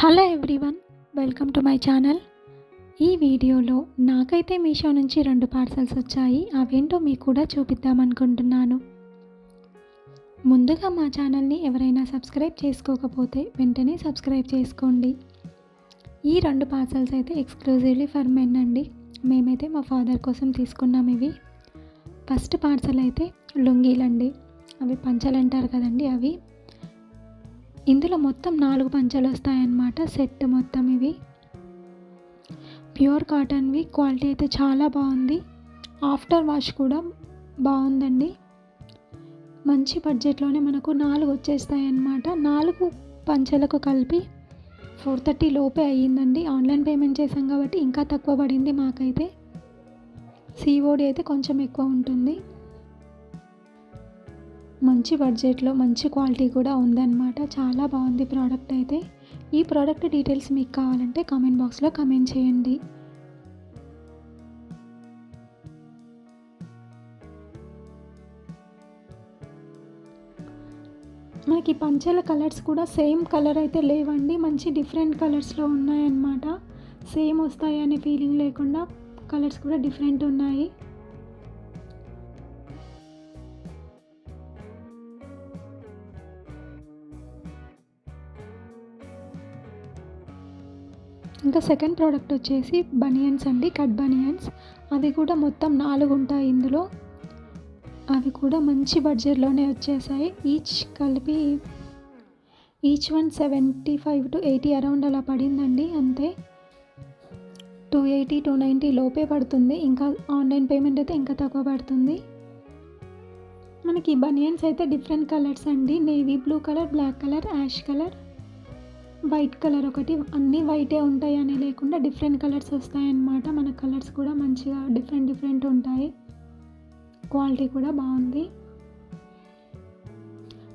Hello everyone welcome to my channel ఈ వీడియోలో నాకైతే మీషో నుంచి రెండు పార్సల్స్ వచ్చాయి. అవేంటో మీకు కూడా చూపిద్దామనుకుంటున్నాను ముందుగా మా ఛానల్ని ఎవరైనా సబ్స్క్రైబ్ చేసుకోకపోతే వెంటనే సబ్స్క్రైబ్ చేసుకోండి. ఈ రెండు పార్సల్స్ అయితే ఎక్స్క్లూజివ్లీ ఫర్ మెన్ అండి. మేమైతే మా ఫాదర్ కోసం తీసుకున్నాం ఇవి. ఫస్ట్ పార్సల్ అయితే లుంగీలండి. అవి పంచలు అంటారు కదండి అవి. ఇందులో మొత్తం నాలుగు పంచలు వస్తాయన్నమాట. సెట్ మొత్తం ఇవి. ప్యూర్ కాటన్వి. క్వాలిటీ అయితే చాలా బాగుంది. ఆఫ్టర్ వాష్ కూడా బాగుందండి. మంచి బడ్జెట్లోనే మనకు నాలుగు వచ్చేస్తాయి అన్నమాట నాలుగు పంచలకు కలిపి ఫోర్ థర్టీ లోపే అయ్యిందండి. ఆన్లైన్ పేమెంట్ చేసాం కాబట్టి ఇంకా తక్కువ పడింది మాకైతే. సిఓడి అయితే కొంచెం ఎక్కువ ఉంటుంది. మంచి బడ్జెట్లో మంచి క్వాలిటీ కూడా ఉందన్నమాట. చాలా బాగుంది ప్రోడక్ట్ అయితే. ఈ ప్రోడక్ట్ డీటెయిల్స్ మీకు కావాలంటే కామెంట్ బాక్స్లో కమెంట్ చేయండి. మనకి పంచెల కలర్స్ కూడా సేమ్ కలర్ అయితే లేవండి. మంచి డిఫరెంట్ కలర్స్లో ఉన్నాయన్నమాట. సేమ్ వస్తాయి అనే ఫీలింగ్ లేకుండా కలర్స్ కూడా డిఫరెంట్ ఉన్నాయి. ఇంకా సెకండ్ ప్రోడక్ట్ వచ్చేసి బనియన్స్ అండి కట్ బనియన్స్ అవి కూడా మొత్తం నాలుగు ఉంటాయి ఇందులో. అవి కూడా మంచి బడ్జెట్లోనే వచ్చేసాయి. ఈచ్ కలిపి each one seventy five two eighty around అలా పడిందండి అంతే. టూ ఎయిటీ టూ నైంటీ లోపే పడుతుంది. ఇంకా ఆన్లైన్ పేమెంట్ అయితే ఇంకా తక్కువ పడుతుంది. మనకి బనియన్స్ అయితే డిఫరెంట్ కలర్స్ అండి. Navy blue colour black colour ash colour white colour ఒకటి అన్నీ వైటే ఉంటాయి అని లేకుండా డిఫరెంట్ కలర్స్ వస్తాయన్నమాట. మన కలర్స్ కూడా మంచిగా డిఫరెంట్ డిఫరెంట్ ఉంటాయి. క్వాలిటీ కూడా బాగుంది.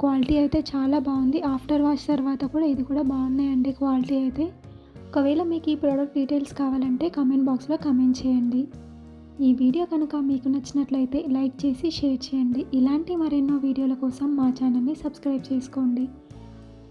క్వాలిటీ అయితే చాలా బాగుంది. ఆఫ్టర్ వాష్ తర్వాత కూడా ఇది కూడా బాగున్నాయండి క్వాలిటీ అయితే. ఒకవేళ మీకు ఈ ప్రోడక్ట్ డీటెయిల్స్ కావాలంటే కామెంట్ బాక్స్లో కమెంట్ చేయండి. ఈ వీడియో కనుక మీకు నచ్చినట్లయితే లైక్ చేసి షేర్ చేయండి. ఇలాంటి మరెన్నో వీడియోల కోసం మా ఛానల్ని సబ్స్క్రైబ్ చేసుకోండి.